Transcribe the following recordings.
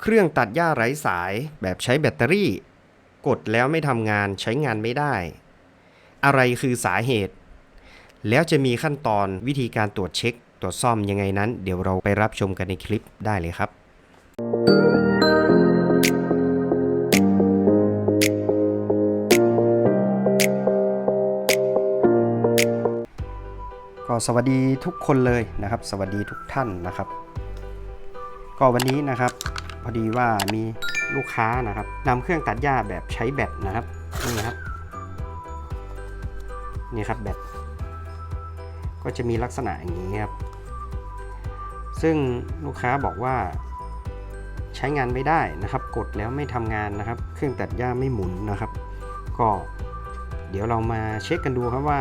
เครื่องตัดหญ้าไร้สายแบบใช้แบตเตอรี่ กดแล้วไม่ทำงานใช้งานไม่ได้ อะไรคือสาเหตุ แล้วจะมีขั้นตอนวิธีการตรวจเช็ค ตรวจซ่อมยังไงนั้น เดี๋ยวเราไปรับชมกันในคลิปได้เลยครับ ก็สวัสดีทุกคนเลยนะครับ สวัสดีทุกท่านนะครับ ก็วันนี้นะครับ พอดีว่ามีลูกค้านะครับนำเครื่องตัดหญ้าแบบใช้แบตนะครับนี่ครับนี่ครับแบตก็จะมีลักษณะอย่างนี้ครับ ซึ่งลูกค้าบอกว่าใช้งานไม่ได้นะครับ กดแล้วไม่ทำงานนะครับ เครื่องตัดหญ้าไม่หมุนนะครับ ก็เดี๋ยวเรามาเช็คกันดูครับว่า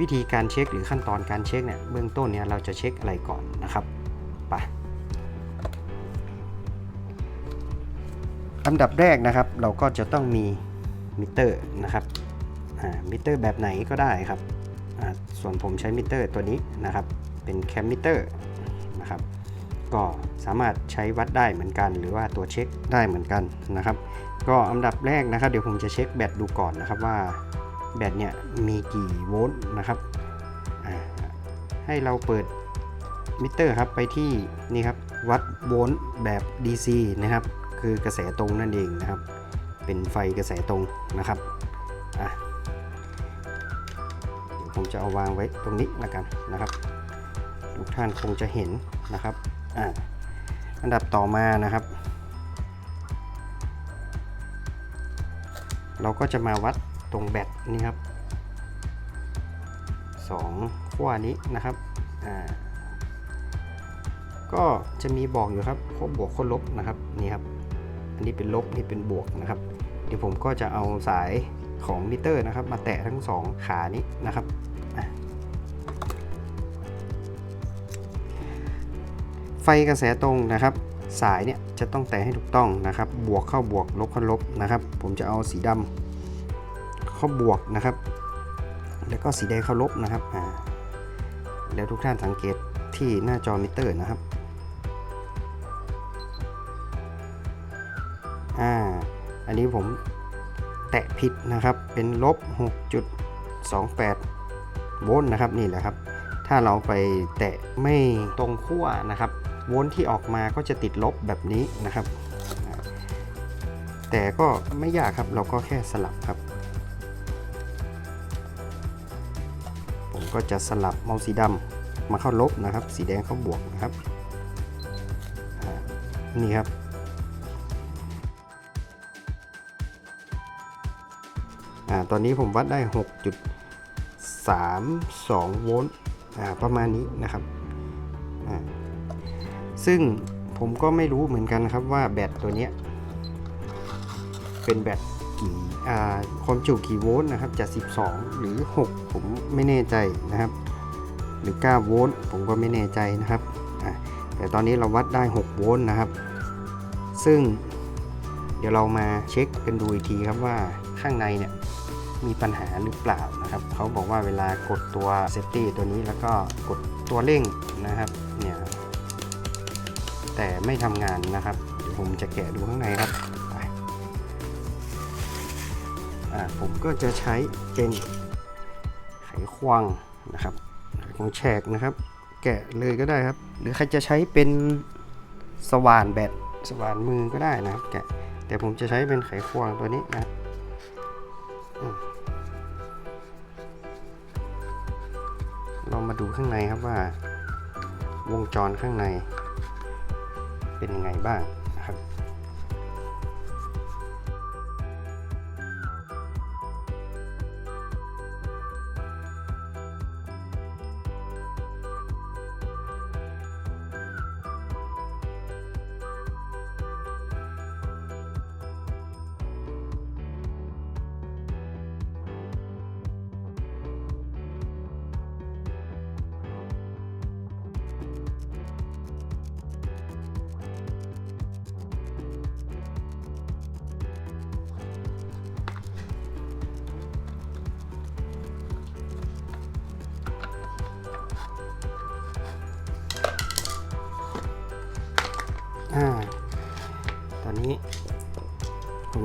วิธีการเช็คหรือขั้นตอนการเช็คเนี่ยเบื้องต้นเนี่ยเราจะเช็คอะไรก่อนนะครับไป อันดับแรกนะครับ เราก็จะต้องมีมิเตอร์นะครับมิเตอร์แบบไหนก็ได้ครับส่วนผมใช้มิเตอร์ตัวนี้นะครับ เป็นแคมมิเตอร์นะครับ ก็สามารถใช้วัดได้เหมือนกัน หรือว่าตัวเช็คได้เหมือนกันนะครับ ก็อันดับแรกนะครับ เดี๋ยวผมจะเช็คแบตดูก่อนนะครับว่าแบตเนี่ยมีกี่โวลต์นะครับ ให้เราเปิดมิเตอร์ครับไปที่นี่ครับวัดโวลต์แบบ DC นะครับ คือกระแสตรงนั่นเองนะครับ เป็นไฟกระแสตรงนะครับอะเดี๋ยวผมจะเอาวางไว้ตรงนี้แล้วกันนะครับ ทุกท่านคงจะเห็นนะครับอะอันดับต่อมานะครับ เราก็จะมาวัดตรงแบตนี่ครับสองขั้วนี้นะครับอ่าก็จะมีบอกอยู่ครับขั้วบวกขั้วลบนะครับนี่ครับ อันนี้เป็นลบนี่เป็นบวกนะครับ เดี๋ยวผมก็จะเอาสายของมิเตอร์นะครับ มาแตะทั้งสองขานี้นะครับไฟกระแสตรงนะครับ สายเนี่ยจะต้องแตะให้ถูกต้องนะครับ บวกเข้าบวกลบเข้าลบนะครับ ผมจะเอาสีดำเข้าบวกนะครับ แล้วก็สีแดงเข้าลบนะครับแล้วทุกท่านสังเกตที่หน้าจอมิเตอร์นะครับ อ่าอันนี้ผมแตะผิดนะครับเป็นลบ 6.28 โวลต์นะครับนี่แหละครับ ถ้าเราไปแตะไม่ตรงขั้วนะครับ โวลต์ที่ออกมาก็จะติดลบแบบนี้นะครับ แต่ก็ไม่ยากครับเราก็แค่สลับครับ ผมก็จะสลับเมาส์สีดำมาเข้าลบนะครับ สีแดงเข้าบวกนะครับนี่ครับ อ่าตอนนี้ผมวัดได้ 6.32 โวลต์อ่าประมาณนี้นะครับอ่าซึ่งผมก็ไม่รู้เหมือนกันครับว่าแบตตัวนี้เป็นแบตกี่อ่าความจุกี่โวลต์นะครับจะ 12 หรือ 6 ผมไม่แน่ใจนะครับ หรือ 9 โวลต์ผมก็ไม่แน่ใจนะครับอ่าแต่ตอนนี้เราวัดได้ 6 โวลต์นะครับ ซึ่งเดี๋ยวเรามาเช็คกันดูอีกทีครับว่าข้างในเนี่ย มีปัญหาหรือเปล่านะครับเขาบอกว่าเวลากดตัวเซฟตี้ตัวนี้แล้วก็กดตัวเร่งนะครับเนี่ยแต่ไม่ทำงานนะครับเดี๋ยวผมจะแกะดูข้างในครับไปอ่าผมก็จะใช้เป็นไขควงนะครับไขควงแฉกนะครับ แกะเลยก็ได้ครับ หรือใครจะใช้เป็นสว่านแบตสว่านมือก็ได้นะครับแกะแต่ผมจะใช้เป็นไขควงตัวนี้นะ ข้างในครับว่า วงจรข้างใน เป็นยังไงบ้าง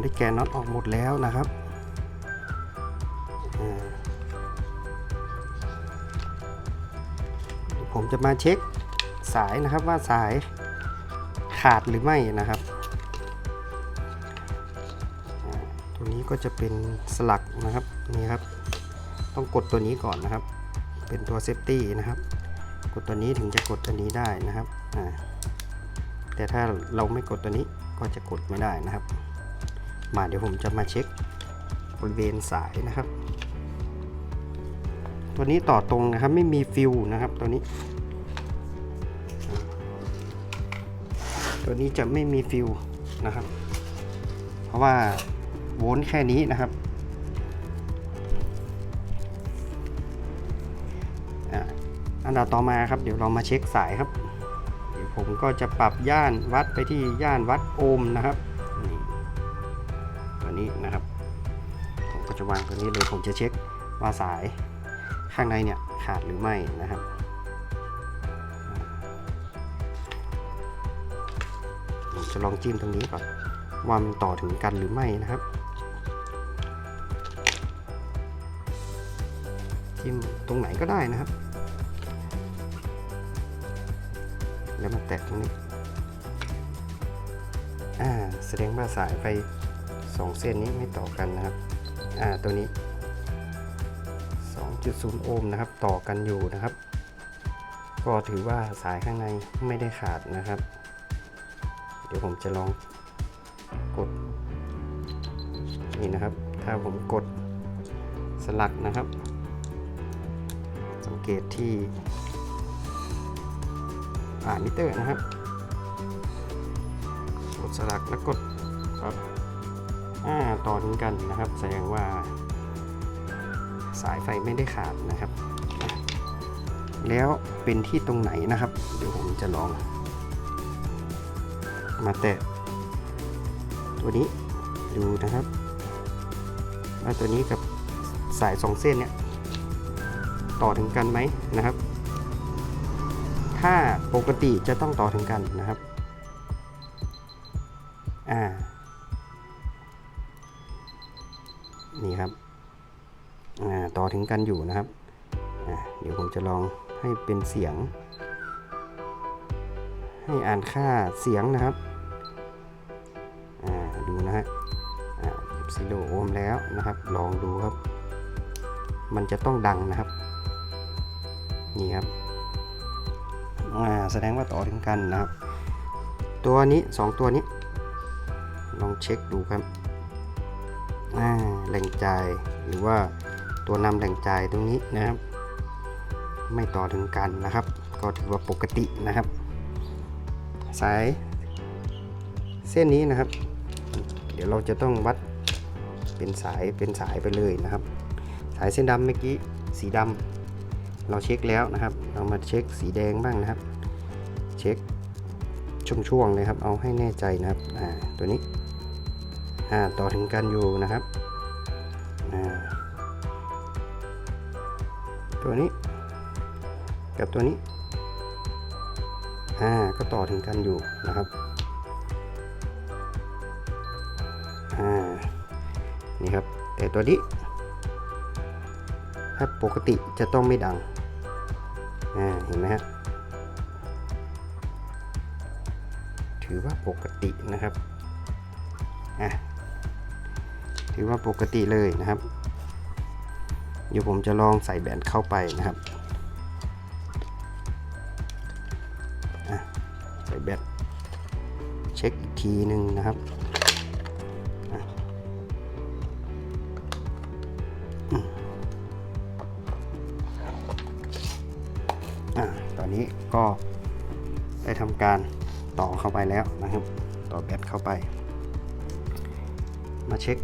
ได้แกะน็อตออกหมดแล้วนะครับผมจะมาเช็คสายนะครับว่าสายขาดหรือไม่นะครับ ตัวนี้ก็จะเป็นสลักนะครับนี่ครับ ต้องกดตัวนี้ก่อนนะครับ เป็นตัวเซฟตี้นะครับ กดตัวนี้ถึงจะกดตัวนี้ได้นะครับแต่ถ้าเราไม่กดตัวนี้ก็จะกดไม่ได้นะครับ มาเดี๋ยวผมจะมาเช็คบริเวณสายนะครับ ตัวนี้ต่อตรงนะครับไม่มีฟิวนะครับตัวนี้ ตัวนี้จะไม่มีฟิวนะครับ เพราะว่าโวลต์แค่นี้นะครับอันดับต่อมาครับเดี๋ยวเรามาเช็คสายครับ เดี๋ยวผมก็จะปรับย่านวัดไปที่ย่านวัดโอห์มนะครับ ตัวนี้นะครับ ผมก็จะวางตัวนี้เลยผมจะเช็คว่าสายข้างในเนี่ยขาดหรือไม่นะครับผมจะลองจิ้มตรงนี้ก่อนว่ามันต่อถึงกันหรือไม่นะครับ จิ้มตรงไหนก็ได้นะครับ แล้วมาแตะตรงนี้อ่าแสดงว่าสายไป 2 เส้นนี้ไม่ต่อกันนะครับอ่าตัวนี้ 2.0 โอห์มนะครับ ต่อกันอยู่นะครับ ก็ถือว่าสายข้างในไม่ได้ขาดนะครับ เดี๋ยวผมจะลองกดนี่นะครับ ถ้าผมกดสลักนะครับ สังเกตที่อ่านมิเตอร์นะครับ กดสลักแล้วกดครับ อ่าต่อถึงกันนะครับ แสดงว่า สายไฟไม่ได้ขาดนะครับ แล้วเป็นที่ตรงไหนนะครับ เดี๋ยวผมจะลอง มาแตะ ตัวนี้ดูนะครับว่าตัวนี้กับสายสองเส้นเนี่ยต่อถึงกันไหมนะครับ ถ้าปกติจะต้องต่อถึงกันนะครับ นี่ครับต่อถึงกันอยู่นะครับ เดี๋ยวผมจะลองให้เป็นเสียง ให้อ่านค่าเสียงนะครับดูนะฮะซิโลโอห์มแล้วนะครับ ลองดูครับ มันจะต้องดังนะครับ นี่ครับแสดงว่าต่อถึงกันนะครับ ตัวนี้สองตัวนี้ ลองเช็คดูครับ แรงจ่ายหรือว่าตัวนำแรงจ่ายตรงนี้นะครับ ไม่ต่อถึงกันนะครับ ก็ถือว่าปกตินะครับ สายเส้นนี้นะครับ เดี๋ยวเราจะต้องวัดเป็นสายเป็นสายไปเลยนะครับ สายเส้นดำเมื่อกี้สีดำเราเช็คแล้วนะครับ เรามาเช็คสีแดงบ้างนะครับ เช็คช่วงๆเลยครับ เอาให้แน่ใจนะครับอ่าตัวนี้ ต่อถึงกันอยู่นะครับตัวนี้กับตัวนี้ก็ต่อถึงกันอยู่นะครับนี่ครับแต่ตัวนี้ถ้าปกติจะต้องไม่ดังเห็นไหมฮะถือว่าปกตินะครับอะ ถือว่าปกติเลยนะครับ เดี๋ยวผมจะลองใส่แบนเข้าไปนะครับใส่แบตเช็คอีกทีหนึ่งนะครับตอนนี้ก็ได้ทำการต่อเข้าไปแล้วนะครับ ต่อแบตเข้าไป มาเช็ค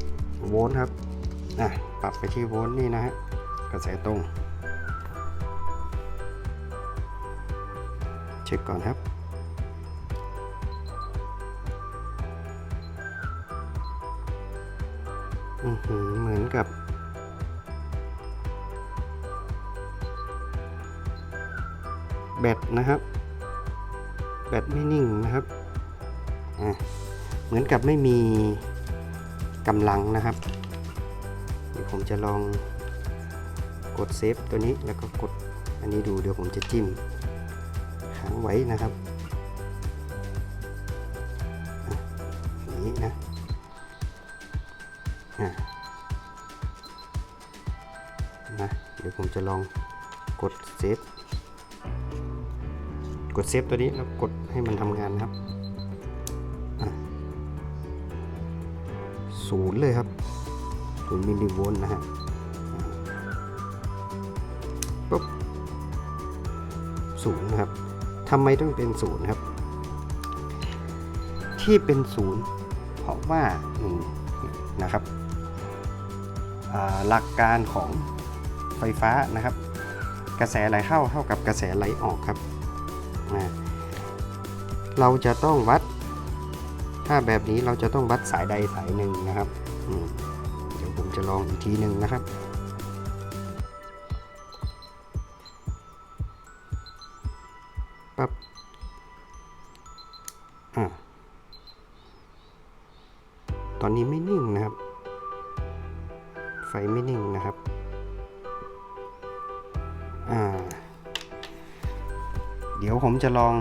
โวลต์ครับอะปรับไปที่โวลต์นี่นะฮะกระแสตรง เช็คก่อนครับอือหือเหมือนกับ แบตนะครับ แบตไม่นิ่งนะครับอะเหมือนกับไม่มี กำลังนะครับ เดี๋ยวผมจะลองกดเซฟตัวนี้แล้วก็กดอันนี้ดูเดี๋ยวผมจะจิ้มค้างไว้นะครับอย่างนี้นะอะนะเดี๋ยวผมจะลองกดเซฟกดเซฟตัวนี้แล้วกดให้มันทำงานนะครับ ศูนย์เลยครับศูนย์มิลลิโวลต์นะฮะปุ๊บศูนย์นะครับทำไมต้องเป็นศูนย์ครับ ที่เป็นศูนย์เพราะว่าหนึ่งนะครับหลักการของไฟฟ้านะครับ กระแสไหลเข้าเท่ากับกระแสไหลออกครับ เราจะต้องวัด ถ้าแบบนี้เราจะต้องวัดสายใดสายหนึ่งนะครับเดี๋ยวผมจะลองอีกทีหนึ่งนะครับปั๊บอ่าตอนนี้ไม่นิ่งนะครับ ไฟไม่นิ่งนะครับ อ่า เดี๋ยวผมจะลอง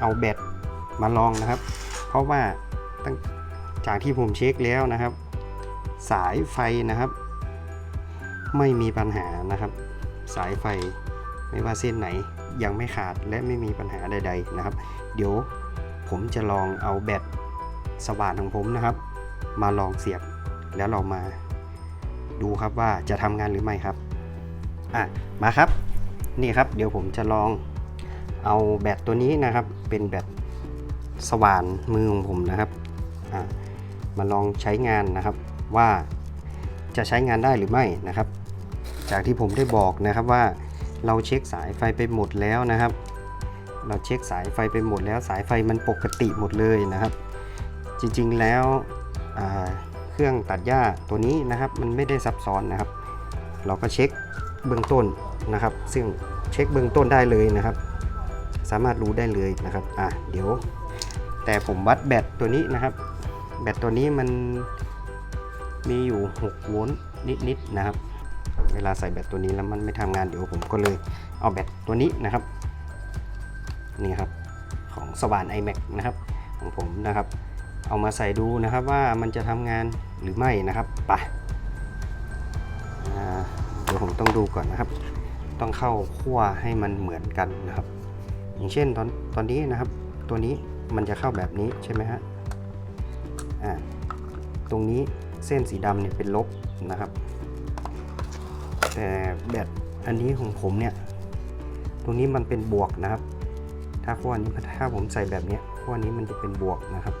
เอาแบตมาลองนะครับ ราะว่าตั้งจากที่ผมเช็คแล้วนะครับ สายไฟนะครับ ไม่มีปัญหานะครับ สายไฟไม่ว่าเส้นไหนยังไม่ขาดและไม่มีปัญหาใด ๆนะครับ เดี๋ยวผมจะลองเอาแบตสว่านของผมนะครับ มาลองเสียบแล้วเรามาดูครับว่าจะทำงานหรือไม่ครับอะมาครับนี่ครับ เดี๋ยวผมจะลองเอาแบตตัวนี้นะครับ เป็นแบต สว่านมือของผมนะครับ มาลองใช้งานนะครับว่าจะใช้งานได้หรือไม่นะครับ จากที่ผมได้บอกนะครับว่าเราเช็คสายไฟไปหมดแล้วนะครับ เราเช็คสายไฟไปหมดแล้วสายไฟมันปกติหมดเลยนะครับ จริงๆแล้วเครื่องตัดหญ้าตัวนี้นะครับ มันไม่ได้ซับซ้อนนะครับ เราก็เช็คเบื้องต้นนะครับ ซึ่งเช็คเบื้องต้นได้เลยนะครับ สามารถรู้ได้เลยนะครับอะเดี๋ยว แต่ผมวัดแบตตัวนี้นะครับ แบตตัวนี้มันมีอยู่ 6 โวลต์นิดๆนะครับ เวลาใส่แบตตัวนี้แล้วมันไม่ทำงานเดี๋ยวผมก็เลยเอาแบตตัวนี้นะครับ นี่ครับของสว่าน iMac นะครับ ของผมนะครับ เอามาใส่ดูนะครับว่ามันจะทำงานหรือไม่นะครับไปอ่าเดี๋ยวผมต้องดูก่อนนะครับ ต้องเข้าขั้วให้มันเหมือนกันนะครับ อย่างเช่นตอนตอนนี้นะครับตัวนี้ มันจะเข้าแบบนี้ใช่ไหมฮะอ่าตรงนี้เส้นสีดำเนี่ยเป็นลบนะครับ แต่แบตอันนี้ของผมเนี่ย ตรงนี้มันเป็นบวกนะครับ ถ้าขั้วนี้ถ้าผมใส่แบบเนี้ยขั้วนี้มันจะเป็นบวกนะครับ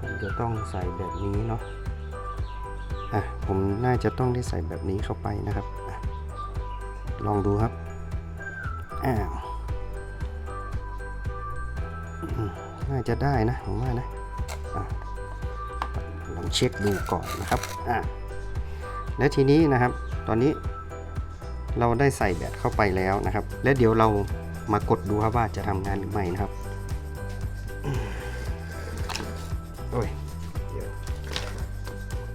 ผมจะต้องใส่แบบนี้เนาะอะผมน่าจะต้องได้ใส่แบบนี้เข้าไปนะครับ ลองดูครับอ้าว น่าจะได้นะผมว่านะอะลองเช็คดูก่อนนะครับอะแล้วทีนี้นะครับตอนนี้เราได้ใส่แบตเข้าไปแล้วนะครับ และเดี๋ยวเรามากดดูครับว่าจะทำงานหรือไม่นะครับโอ้ยเดี๋ยว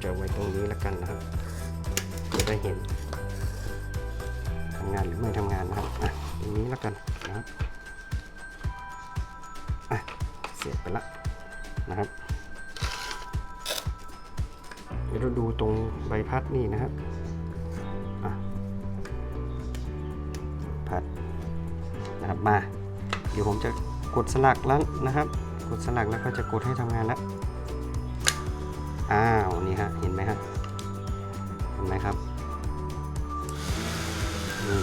จะไว้ตรงนี้แล้วกันนะครับจะได้เห็นทำงานหรือไม่ทำงานนะครับอะตรงนี้แล้วกันนะครับ เสียบไปละนะครับเดี๋ยวเราดูตรงใบพัดนี่นะครับอะพัดนะครับมา เดี๋ยวผมจะกดสลักแล้วนะครับ กดสลักแล้วก็จะกดให้ทำงานแล้วอ้าวนี่ฮะเห็นไหมฮะเห็นไหมครับนี่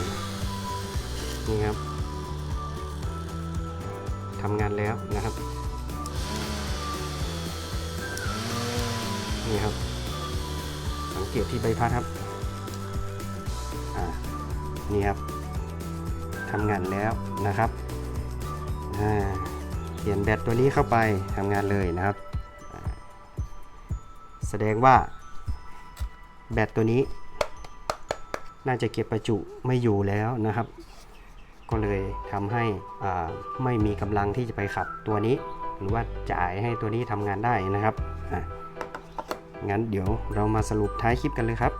นี่ครับทำงานแล้วนะครับ นี่ครับ สังเกตที่ใบพัดครับนี่ครับทำงานแล้วนะครับเปลี่ยนแบตตัวนี้เข้าไปทำงานเลยนะครับ แสดงว่าแบตตัวนี้ น่าจะเก็บประจุไม่อยู่แล้วนะครับ ก็เลยทำให้ไม่มีกำลังที่จะไปขับตัวนี้ หรือว่าจ่ายให้ตัวนี้ทำงานได้นะครับ งั้นเดี๋ยวเรามาสรุปท้ายคลิปกันเลยครับ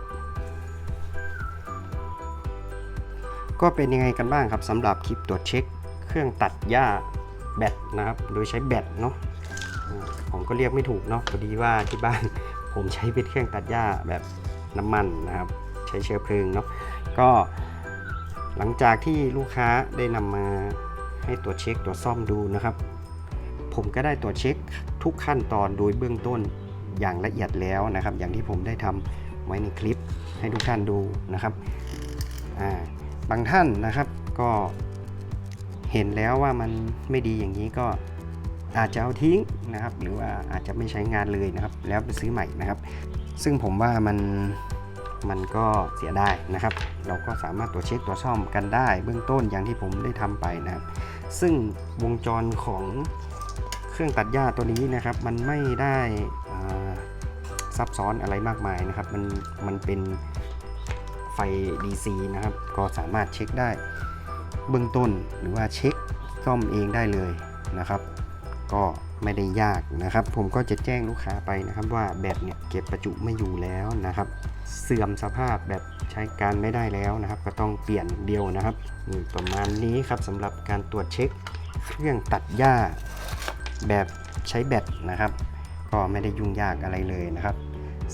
ก็เป็นยังไงกันบ้างครับสำหรับคลิปตรวจเช็ค เครื่องตัดหญ้าแบตนะครับ โดยใช้แบตเนาะอ่าผมก็เรียกไม่ถูกเนาะพอดีว่าที่บ้านผมใช้เป็นเครื่องตัดหญ้าแบบน้ำมันนะครับ ใช้เชื้อเพลิงเนาะก็หลังจากที่ลูกค้าได้นำมาให้ตรวจเช็คตรวจซ่อมดูนะครับ ผมก็ได้ตรวจเช็คทุกขั้นตอนโดยเบื้องต้น อย่างละเอียดแล้วนะครับ อย่างที่ผมได้ทำไว้ในคลิปให้ทุกท่านดูนะครับาบางท่านนะครับก็เห็นแล้วว่ามันไม่ดีอย่างนี้ก็อาจจะเอาทิ้งนะครับ หรือว่าอาจจะไม่ใช้งานเลยนะครับ แล้วไปซื้อใหม่นะครับ ซึ่งผมว่ามันมันก็เสียได้นะครับ เราก็สามารถตรวจเช็คตรวจซ่อมกันได้ เบื้องต้นอย่างที่ผมได้ทำไปนะครับ ซึ่งวงจรของเครื่องตัดหญ้าตัวนี้นะครับ มันไม่ได้ ซับซ้อนอะไรมากมายนะครับ มันมันเป็นไฟ DC นะครับ ก็สามารถเช็คได้เบื้องต้นหรือว่าเช็คซ่อมเองได้เลยนะครับ ก็ไม่ได้ยากนะครับ ผมก็จะแจ้งลูกค้าไปนะครับว่าแบตเนี่ยเก็บประจุไม่อยู่แล้วนะครับ เสื่อมสภาพแบบใช้การไม่ได้แล้วนะครับ ก็ต้องเปลี่ยนเดียวนะครับประมาณนี้ครับสำหรับการตรวจเช็คเครื่องตัดหญ้าแบบใช้แบตนะครับ ก็ไม่ได้ยุ่งยากอะไรเลยนะครับ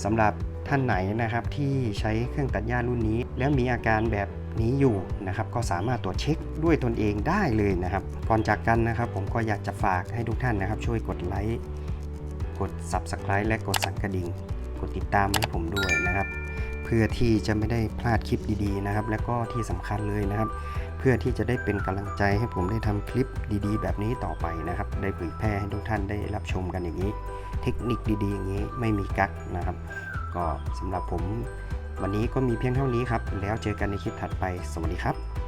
สำหรับท่านไหนนะครับที่ใช้เครื่องตัดหญ้ารุ่นนี้ แล้วมีอาการแบบนี้อยู่นะครับ ก็สามารถตรวจเช็คด้วยตนเองได้เลยนะครับ ก่อนจากกันนะครับ ผมก็อยากจะฝากให้ทุกท่านนะครับ ช่วยกดไลค์กด Subscribe และกดสั่นกระดิ่ง กดติดตามให้ผมด้วยนะครับ เพื่อที่จะไม่ได้พลาดคลิปดีๆนะครับ แล้วก็ที่สำคัญเลยนะครับ เพื่อที่จะได้เป็นกำลังใจให้ผมได้ทำคลิปดีๆ แบบนี้ต่อไปนะครับ ได้เผยแพร่ให้ทุกท่านได้รับชมกันอย่างนี้ เทคนิคดีๆอย่างนี้ไม่มีกักนะครับ ก็สำหรับผมวันนี้ก็มีเพียงเท่านี้ครับ แล้วเจอกันในคลิปถัดไป สวัสดีครับ